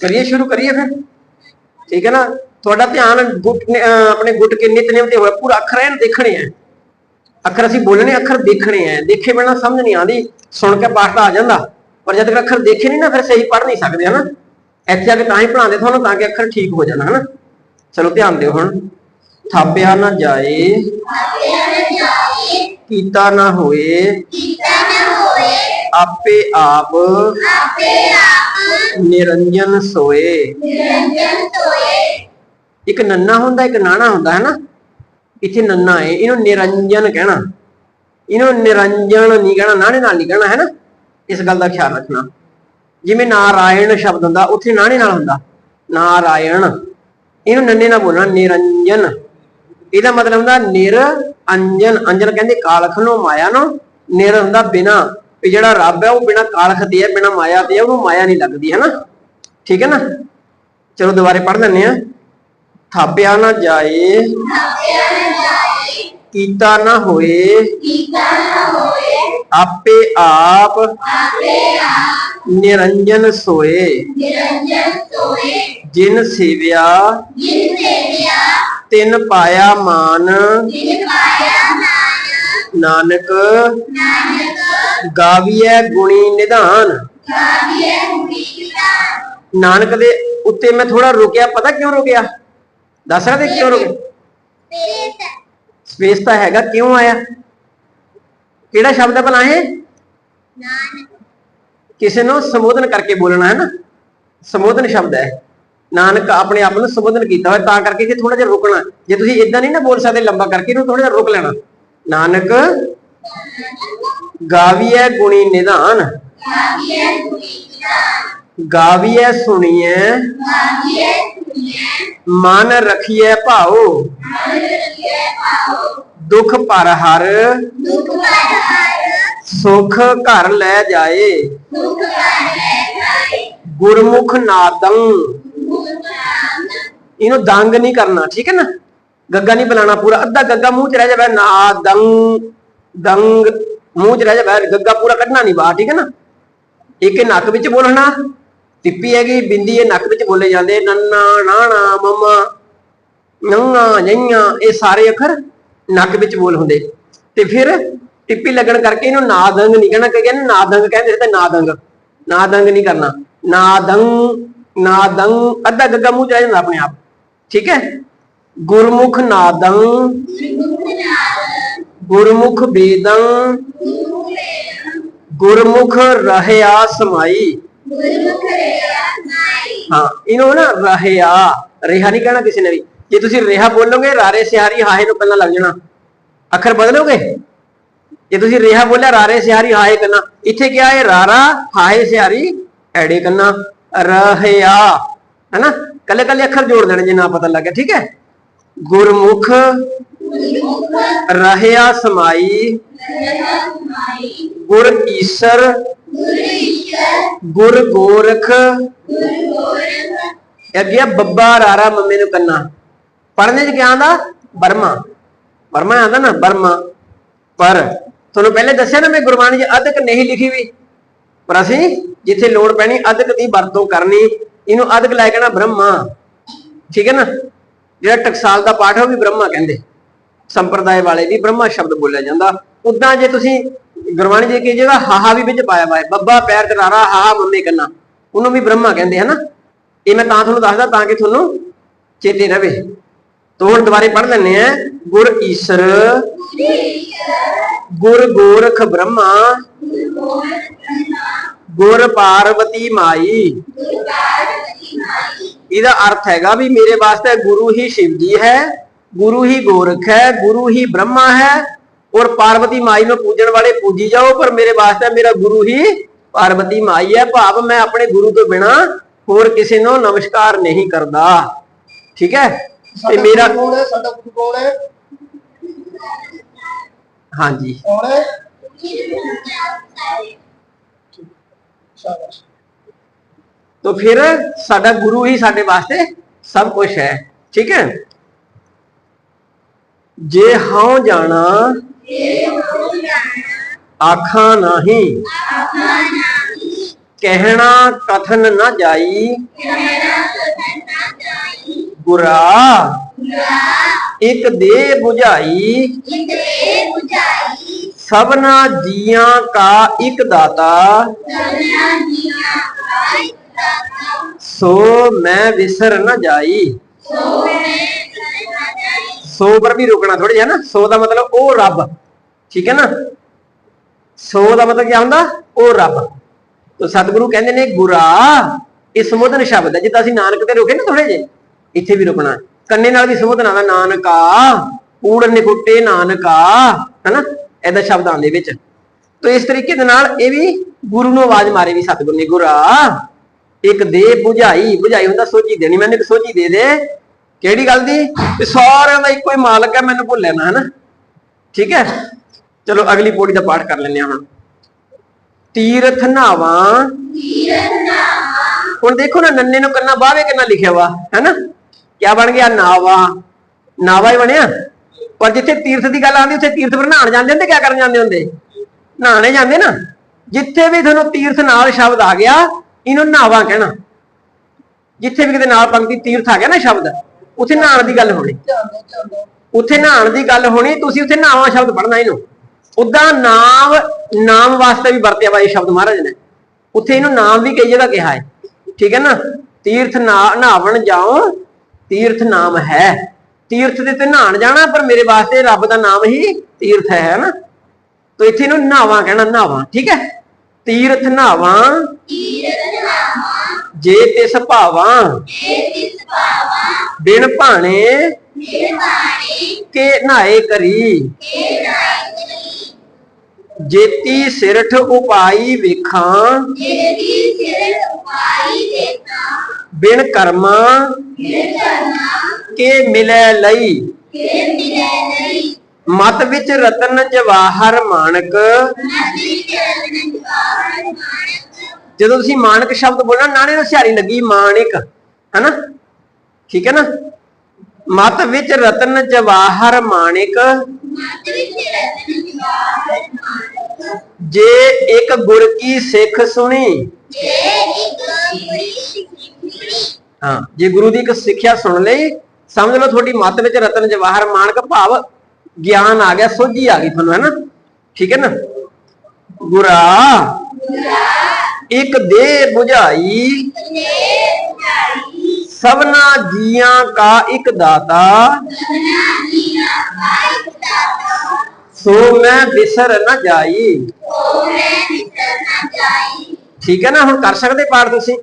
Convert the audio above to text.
ਕਰੀਏ ਸ਼ੁਰੂ ਕਰੀਏ ਫਿਰ। ਠੀਕ ਹੈ ਨਾ? ਤੁਹਾਡਾ ਧਿਆਨ ਗੁੱਟ ਨੇ- ਆਪਣੇ ਗੁੱਟ ਕੇ ਨਿਤਨੇਮ ਤੇ ਹੋਇਆ ਪੂਰਾ ਅੱਖਰ ਐਨ ਦੇਖਣੇ ਆ ਅੱਖਰ ਅਸੀਂ ਬੋਲਣੇ ਅੱਖਰ ਦੇਖਣੇ ਆ ਦੇਖੇ ਬਿਨਾ ਸਮਝ ਨਹੀਂ ਆਉਂਦੀ। ਸੁਣ ਕੇ ਪਾਠ ਤਾਂ ਆ ਜਾਂਦਾ। ਪਰ ਜਦ ਤੱਕ ਅੱਖਰ ਦੇਖੇ ਨਹੀਂ ਨਾ ਫਿਰ ਸਹੀ ਪੜ੍ਹ ਨਹੀਂ ਸਕਦੇ ਹਨਾ? ਇੱਥੇ ਆ ਕੇ ਤਾਂ ਹੀ ਪੜਾਉਂਦੇ ਤੁਹਾਨੂੰ ਤਾਂ ਕਿ ਅੱਖਰ ਠੀਕ ਹੋ ਜਾਣ ਹਨਾ? ਚਲੋ ਧਿਆਨ ਦਿਓ ਹੁਣ। ਥਾਪਿਆ ਨਾ ਜਾਏ ਕੀਤਾ ਨਾ ਹੋਏ। ਆਪੇ ਆਪ ਨਿਰੰਜਨ ਸੋਏ। ਇੱਕ ਨੰਨਾ ਹੁੰਦਾ ਇੱਕ ਨਾਣਾ ਹੁੰਦਾ ਹੈ ਨਾ ਇੱਥੇ ਨੰਨਾ ਹੈ ਇਹਨੂੰ ਨਿਰੰਜਨ ਕਹਿਣਾ। ਇਹਨੂੰ ਨਿਰੰਜਨ ਨਹੀਂ ਕਹਿਣਾ ਨਾਣੇ ਨਾਲ ਨਹੀਂ ਕਹਿਣਾ ਹੈ ਨਾ ਇਸ ਗੱਲ ਦਾ ਖਿਆਲ ਰੱਖਣਾ। ਜਿਵੇਂ ਨਾਰਾਇਣ ਸ਼ਬਦ ਹੁੰਦਾ ਉੱਥੇ ਨਾਣੇ ਨਾਲ ਹੁੰਦਾ। ਨਾਰਾਇਣ। ਇਹਨੂੰ ਨੰਨੇ ਨਾਲ ਬੋਲਣਾ ਨਿਰੰਜਨ। ਇਹਦਾ ਮਤਲਬ ਹੁੰਦਾ ਨਿਰ ਅੰਜਨ ਅੰਜਨ ਕਹਿੰਦੇ ਕਾਲਖ ਨੂੰ ਮਾਇਆ ਨੂੰ। ਨਿਰ ਹੁੰਦਾ ਬਿਨਾ। ਵੀ ਜਿਹੜਾ ਰੱਬ ਹੈ ਉਹ ਬਿਨਾ ਕਾਲਖ ਤੇ ਹੈ ਬਿਨਾ ਮਾਇਆ ਤੇ ਹੈ ਉਹਨੂੰ ਮਾਇਆ ਨਹੀਂ ਲੱਗਦੀ ਹੈ ਨਾ ਠੀਕ ਹੈ ਨਾ? ਚਲੋ ਦੁਬਾਰੇ ਪੜ੍ਹ ਲੈਂਦੇ ਆ ਥਾਪਿਆ ਨਾ ਜਾਏ ਕੀਤਾ ਨਾ ਹੋਏ ਆਪੇ ਆਪ ਨਿਰੰਜਨ ਸੋਏ। ਜਿਨ ਸੇਵਿਆ ਤਿਨ ਪਾਇਆ ਮਾਨ। ਨਾਨਕ ਗਾਵੀਐ ਗੁਣੀ ਨਿਧਾਨ। ਨਾਨਕ ਦੇ ਉੱਤੇ ਮੈਂ ਥੋੜਾ ਰੁਕਿਆ ਪਤਾ ਕਿਉਂ ਰੁਕਿਆ? ਦੱਸ ਸਕਦੇ ਕਿਉਂ ਰੁਕਿਆ? ਸਪੇਸ ਤਾਂ ਹੈਗਾ ਕਿਉਂ ਆਇਆ? ਕਿਹੜਾ ਸ਼ਬਦ ਹੈ ਭਲਾ ਇਹ ਕਿਸੇ ਨੂੰ ਸੰਬੋਧਨ ਕਰਕੇ ਬੋਲਣਾ ਹੈ ਨਾ। ਸੰਬੋਧਨ ਸ਼ਬਦ ਹੈ। ਨਾਨਕ ਆਪਣੇ ਆਪ ਨੂੰ ਸੰਬੋਧਨ ਕੀਤਾ ਹੋਇਆ ਤਾਂ ਕਰਕੇ ਜੇ ਥੋੜਾ ਜਿਹਾ ਰੁਕਣਾ। ਜੇ ਤੁਸੀਂ ਇਦਾਂ ਨਹੀਂ ਨਾ ਬੋਲ ਸਕਦੇ ਲੰਬਾ ਕਰਕੇ ਇਹਨੂੰ ਥੋੜਾ ਜਿਹਾ ਰੁਕ ਲੈਣਾ। ਨਾਨਕ। ਗਾਵੀਐ ਗੁਣੀ ਨਿਧਾਨ। ਗਾਵੀਐ ਸੁਣੀਐ। ਮਨ ਰਖੀਐ ਭਾਉ। ਦੁਖ ਪਰ ਹਰ। ਸੁਖ ਘਰ ਲੈ ਜਾਏ। ਗੁਰਮੁਖ ਨਾਦੰ ਇਹਨੂੰ ਦੰਗ ਨਹੀਂ ਕਰਨਾ ਠੀਕ ਹੈ ਨਾ? ਗੱਗਾ ਨਹੀਂ ਬੁਲਾਣਾ ਪੂਰਾ। ਅੱਧਾ ਗੱਗਾ ਮੂੰਹ 'ਚ ਰਹਿ ਜਾਵੇ ਨਾਦੰ ਦੰਗ ਮੂੰਹ 'ਚ ਰਹਿ ਜਾਵੇ ਗੱਗਾ ਪੂਰਾ ਕੱਢਣਾ ਨਹੀਂ ਬਾਹਰ, ਠੀਕ ਹੈ ਨਾ? ਇੱਕ ਇਹ ਨੱਕ ਵਿੱਚ ਬੋਲਣਾ, ਟਿੱਪੀ ਹੈਗੀ, ਬਿੰਦੀ ਇਹ ਨੱਕ ਵਿੱਚ ਬੋਲੇ ਜਾਂਦੇ, ਨੰਨਾ ਨਾਣਾ ਮਮਾ, ਨੰਗਾ ਨਈਆਂ ਇਹ ਸਾਰੇ ਅੱਖਰ ਨੱਕ ਵਿੱਚ ਬੋਲ ਹੁੰਦੇ। ਤੇ ਫਿਰ ਟਿੱਪੀ ਲੱਗਣ ਕਰਕੇ ਇਹਨੂੰ ਨਾਦੰਗ ਨਹੀਂ ਕਹਿਣਾ ਕਿ ਕਹਿੰਦੇ ਨਾਦੰਗ ਕਹਿੰਦੇ ਸੀ ਤੇ ਨਾਦੰਗ। ਨਾਦੰਗ ਨਹੀਂ ਕਰਨਾ। ਨਾਦੰਗ ਨਾਦੰਗ ਅੱਧਾ ਗੱਗਾ ਮੂੰਹ ਚ ਰਹਿ ਜਾਂਦਾ ਆਪਣੇ ਆਪ। ਠੀਕ ਹੈ? ਗੁਰਮੁਖ ਨਾਦੰਗ ਗੁਰਮੁਖ ਵੇਦੰ ਗੁਰਮੁਖ ਰਹਿਆ ਸਮਾਈ। ਹਾਂ, ਇਹਨੂੰ ਨਾ ਰਹਿਆ। ਰਿਹਾ ਨਹੀਂ ਕਹਿਣਾ ਕਿਸੇ ਨੇ ਵੀ। ਜੇ ਤੁਸੀਂ ਰਿਹਾ ਬੋਲੋਗੇ, ਰਾਰੇ ਸਿਹਾਰੀ ਹਾਹੇ ਨੂੰ ਪਹਿਲਾਂ ਲੱਗ ਜਾਣਾ। ਅੱਖਰ ਬਦਲੋਗੇ? ਜੇ ਤੁਸੀਂ ਰਿਹਾ ਬੋਲਿਆ, ਰਾਰੇ ਸਿਹਾਰੀ ਹਾਹੇ ਕਰਨਾ ਇੱਥੇ ਕੀ ਹੈ? ਰਾਰਾ, ਹਾਏ ਸਿਹਾਰੀ, ਐੜੇ ਕਰਨਾ ਰਹਿਆ। ਹੈਨਾ? ਕੱਲੇ ਕੱਲੇ ਅੱਖਰ ਜੋੜ ਦੇਣੇ ਜੇ ਨਾ ਪਤਾ ਲੱਗਿਆ ਠੀਕ ਹੈ? ਗੁਰਮੁਖ ਰਹਿਆ ਸਮਾਈ, ਗੁਰ ਈਸ਼ਰ, ਗੁਰ ਗੋਰਖ ਅੱਗੇ ਬੱਬਾ ਰਾਰਾ ਮੰਮੇ ਨੂੰ ਕੰਨਾ। ਪੜ੍ਹਨੇ ਚ ਕਿਹਾ ਆਂਦਾ ਬਰਮਾ ਬਰਮਾ ਆਂਦਾ ਨਾ ਬਰਮਾ ਪਰ, ਤੁਹਾਨੂੰ ਪਹਿਲੇ ਦੱਸਿਆ ਨਾ ਮੈਂ ਗੁਰਬਾਣੀ 'ਚ ਅਧਕ ਨਹੀਂ ਲਿਖੀ ਵੀ। ਪਰ ਅਸੀਂ ਜਿੱਥੇ ਲੋੜ ਪੈਣੀ ਅਧਿਕ ਦੀ ਵਰਤੋਂ ਕਰਨੀ। ਇਹਨੂੰ ਅਧਕ ਲੈ ਕੇ ਨਾ ਬ੍ਰਹਮਾ। ਠੀਕ ਹੈ ਨਾ? ਜਿਹੜਾ ਟਕਸਾਲ ਦਾ ਪਾਠ ਹੈ ਉਹ ਵੀ ਬ੍ਰਹਮਾ ਕਹਿੰਦੇ। ਸੰਪਰਦਾਇ ਵਾਲੇ ਵੀ ਬ੍ਰਹਮਾ ਸ਼ਬਦ ਬੋਲਿਆ ਜਾਂਦਾ। ਉਦਾਂ ਜੇ ਤੁਸੀਂ ਗੁਰਬਾਣੀ ਜੀ ਕੀ ਜਗ੍ਹਾ ਹਾਹਾ ਵੀ ਵਿੱਚ ਪਾਇਆ ਹੋਇਆ ਹੈ, ਬੱਬਾ, ਪੈਰ ਕਰਾਰਾ ਹਾਹਾ, ਮੰਮੀ ਕੰਨਾ। ਉਹਨੂੰ ਵੀ ਬ੍ਰਹਮਾ ਕਹਿੰਦੇ ਹਨਾ। ਇਹ ਮੈਂ ਤਾਂ ਤੁਹਾਨੂੰ ਦੱਸਦਾ ਤਾਂ ਕਿ ਤੁਹਾਨੂੰ ਚੇਤੇ ਰਵੇ। ਤੋਂ ਹੁਣ ਦੁਬਾਰੇ ਪੜ੍ਹ ਲੈਂਦੇ ਆ ਗੁਰ ਈਸ਼ਰ। ਗੁਰ ਗੋਰਖ ਬ੍ਰਹਮਾ। ਗੁਰ ਪਾਰਵਤੀ ਮਾਈ। ਇਹਦਾ ਅਰਥ ਹੈਗਾ ਵੀ ਮੇਰੇ ਵਾਸਤੇ ਗੁਰੂ ਹੀ ਸ਼ਿਵ ਜੀ ਹੈ। ਗੁਰੂ ਹੀ ਗੋਰਖ ਹੈ ਗੁਰੂ ਹੀ ਬ੍ਰਹਮਾ ਹੈ ਔਰ ਪਾਰਵਤੀ ਮਾਈ ਨੂੰ ਪੂਜਣ ਵਾਲੇ ਪੂਜੀ ਜਾਓ ਪਰ ਮੇਰੇ ਵਾਸਤੇ ਮੇਰਾ ਗੁਰੂ ਹੀ ਪਾਰਵਤੀ ਮਾਈ ਹੈ ਭਾਵ ਮੈਂ ਆਪਣੇ ਗੁਰੂ ਤੋਂ ਬਿਨਾ ਹੋਰ ਕਿਸੇ ਨੂੰ ਨਮਸਕਾਰ ਨਹੀਂ ਕਰਦਾ ਠੀਕ ਹੈ ਤੇ ਸਾਡਾ ਮੇਰਾ ਗੁਰੂ ਕੌਣ ਹੈ ਸਾਡਾ ਗੁਰੂ ਕੌਣ ਹੈ ਹਾਂਜੀ ਕੌਣ ਹੈ ਸ਼ਾਬਾਸ਼ तो फिर साडा गुरु ही साडे वास्ते सब कुछ है ठीक है ਜੇ ਹਉ ਜਾਣਾ, ਆਖਾ ਨਹੀਂ। ਕਹਿਣਾ ਕਥਨ ਨਾ ਜਾਈ ਗੁਰਾ ਇਕ ਦੇ ਬੁਝਾਈ, ਸਭਨਾ ਜੀਆਂ ਕਾ ਇਕ ਦਾਤਾ। ਸੋ ਮੈਂ ਵਿਸਰ ਨਾ ਜਾਈ। ਸੋ ਪਰ ਵੀ ਰੁਕਣਾ ਥੋੜਾ ਜਿਹਾ ਨਾ, ਸੋ ਦਾ ਮਤਲਬ ਉਹ ਰੱਬ, ਠੀਕ ਹੈ ਨਾ? ਸੋ ਦਾ ਮਤਲਬ ਕੀ ਹੁੰਦਾ? ਉਹ ਰੱਬ। ਤੋ ਸਤਿਗੁਰੂ ਕਹਿੰਦੇ ਨੇ, ਗੁਰਾ, ਇਹ ਸਮੁਦਨ ਸ਼ਬਦ ਹੈ, ਜਿੱਦਾਂ ਅਸੀਂ ਨਾਨਕ ਤੇ ਰੁਕੇ ਨਾ ਥੋੜੇ ਜੇ ਇੱਥੇ ਵੀ ਰੁਕਣਾ ਕੰਨੇ ਨਾਲ ਵੀ ਸਮੁਦਨ ਆਉਂਦਾ, ਨਾਨਕਾ ਊੜ ਨਿਕੁੱਟੇ ਨਾਨਕਾ, ਹਨਾ? ਇਹਦਾ ਸ਼ਬਦ ਆਉਂਦੇ ਵਿੱਚ। ਤੋ ਇਸ ਤਰੀਕੇ ਦੇ ਨਾਲ ਇਹ ਵੀ ਗੁਰੂ ਨੂੰ ਆਵਾਜ਼ ਮਾਰੇ ਵੀ ਸਤਿਗੁਰੂ ਨੇ, ਗੁਰਾ, ਇੱਕ ਦੇ 부ਝਾਈ 부ਝਾਈ ਹੁੰਦਾ, ਸੋਝੀ ਦੇਣੀ, ਮੈਨੂੰ ਇੱਕ ਸੋਝੀ ਦੇ ਦੇ। ਕਿਹੜੀ ਗੱਲ ਦੀ? ਤੇ ਸਾਰਿਆਂ ਦਾ ਇੱਕੋ ਹੀ ਮਾਲਕ ਹੈ ਮੈਨੂੰ ਭੁੱਲਿਆ ਨਾ ਹਨਾ? ਠੀਕ ਹੈ? ਚਲੋ ਅਗਲੀ ਪੌੜੀ ਦਾ ਪਾਠ ਕਰ ਲੈਂਦੇ ਹਾਂ ਹੁਣ। ਤੀਰਥ ਨਾਵਾਂ। ਹੁਣ ਦੇਖੋ ਨਾ ਨੰਨੇ ਨੂੰ ਕੰਨਾ ਬਾਵੇ ਕਿੰਨਾ ਲਿਖਿਆ ਵਾ ਹੈਨਾ? ਕੀ ਬਣ ਗਿਆ? ਨਾਵਾ। ਨਾਵਾ ਹੀ ਬਣਿਆ? ਪਰ ਜਿੱਥੇ ਤੀਰਥ ਦੀ ਗੱਲ ਆਉਂਦੀ ਉੱਥੇ ਤੀਰਥ ਪਰ ਨਹਾਣ ਜਾਂਦੇ ਹੁੰਦੇ ਕੀ ਕਰਨ ਜਾਂਦੇ ਹੁੰਦੇ? ਨਹਾਣੇ ਜਾਂਦੇ ਨਾ। ਜਿੱਥੇ ਵੀ ਤੁਹਾਨੂੰ ਤੀਰਥ ਨਾਲ ਸ਼ਬਦ ਆ ਗਿਆ ਇਹਨੂੰ ਨਾਵਾ ਕਹਿਣਾ। ਜਿੱਥੇ ਵੀ ਕਿਤੇ ਨਾਲ ਪੰਕਤੀ ਤੀਰਥ ਆ ਗਿਆ ਨਾ ਸ਼ਬਦ ਉੱਥੇ ਨਹਾਣ ਦੀ ਗੱਲ ਹੋਣੀ। ਉੱਥੇ ਨਹਾਣ ਦੀ ਗੱਲ ਹੋਣੀ ਤੁਸੀਂ ਉੱਥੇ ਨਾਵਾ ਸ਼ਬਦ ਪੜਨਾ ਇਹਨੂੰ। ਉਦਾਂ ਨਾਮ ਨਾਮ ਵਾਸਤੇ ਵੀ ਵਰਤਿਆ ਵਾ ਇਹ ਸ਼ਬਦ ਮਹਾਰਾਜ ਨੇ। ਉੱਥੇ ਇਹਨੂੰ ਨਾਮ ਵੀ ਕਈ ਜਗ੍ਹਾ ਕਿਹਾ ਹੈ। ਠੀਕ ਹੈ ਨਾ? ਤੀਰਥ ਨਹਾਵਣ ਜਾਓ ਤੀਰਥ ਨਾਮ ਹੈ। ਤੀਰਥ ਦੇ ਤੇ ਨਹਾਣ ਜਾਣਾ ਪਰ ਮੇਰੇ ਵਾਸਤੇ ਰੱਬ ਦਾ ਨਾਮ ਹੀ ਤੀਰਥ ਹੈ ਹੈ ਨਾ? ਤੋ ਇੱਥੇ ਇਹਨੂੰ ਨਹਾਵਾਂ ਕਹਿਣਾ ਨਹਾਵਾਂ ਠੀਕ ਹੈ? ਤੀਰਥ ਨਹਾਵਾਂ। ਜੇ ਤਿਸ ਭਾਵਾਂ ਬਿਨ ਭਾਣੇ ਕੇ ਨਹਾਏ ਕਰੀ। ਜੇਤੀ ਸਿਰਠ ਉਪਾਈ ਵੇਖਾਂ ਬਿਨ ਕਰਮਾਂ ਕੇ ਮਿਲੈ ਲਈ। ਮਤ ਵਿੱਚ ਰਤਨ ਜਵਾਹਰ ਮਾਨਕ ਜਦੋਂ ਤੁਸੀਂ ਮਾਨਕ ਸ਼ਬਦ ਬੋਲਣਾ ਨਾਣੇ ਨੂੰ ਸਿਹਾਰੀ ਲੱਗੀ, ਮਾਨਿਕ, ਹੈਨਾ? ਠੀਕ ਹੈ ਨਾ? ਮਤ ਵਿੱਚ ਰਤਨ ਜਵਾਹਰ ਮਾਨਿਕ। ਜੇ ਇੱਕ ਗੁਰ ਕੀ ਸਿੱਖ ਸੁਣੀ। ਹਾਂ, ਜੇ ਗੁਰੂ ਦੀ ਇੱਕ ਸਿੱਖਿਆ ਸੁਣ ਲਈ, ਸਮਝ ਲਓ ਤੁਹਾਡੀ ਮਤ ਵਿੱਚ ਰਤਨ ਜਵਾਹਰ ਮਾਨਕ ਭਾਵ ਗਿਆਨ ਆ ਗਿਆ, ਸੋਝੀ ਆ ਗਈ ਤੁਹਾਨੂੰ ਹੈ ਨਾ ਠੀਕ ਹੈ ਨਾ? ਗੁਰਾ। ਇੱਕ ਦੇ 부ਝਾਈ ਸਭਨਾ ਜੀਆਂ ਕਾ ਇੱਕ ਦਾਤਾ। ਸੋ ਮੈਂ ਵਿਸਰ ਨਾ ਜਾਈ। ਠੀਕ ਹੈ ਨਾ? ਹੁਣ ਕਰ ਸਕਦੇ ਪਾਠ ਤੁਸੀਂ?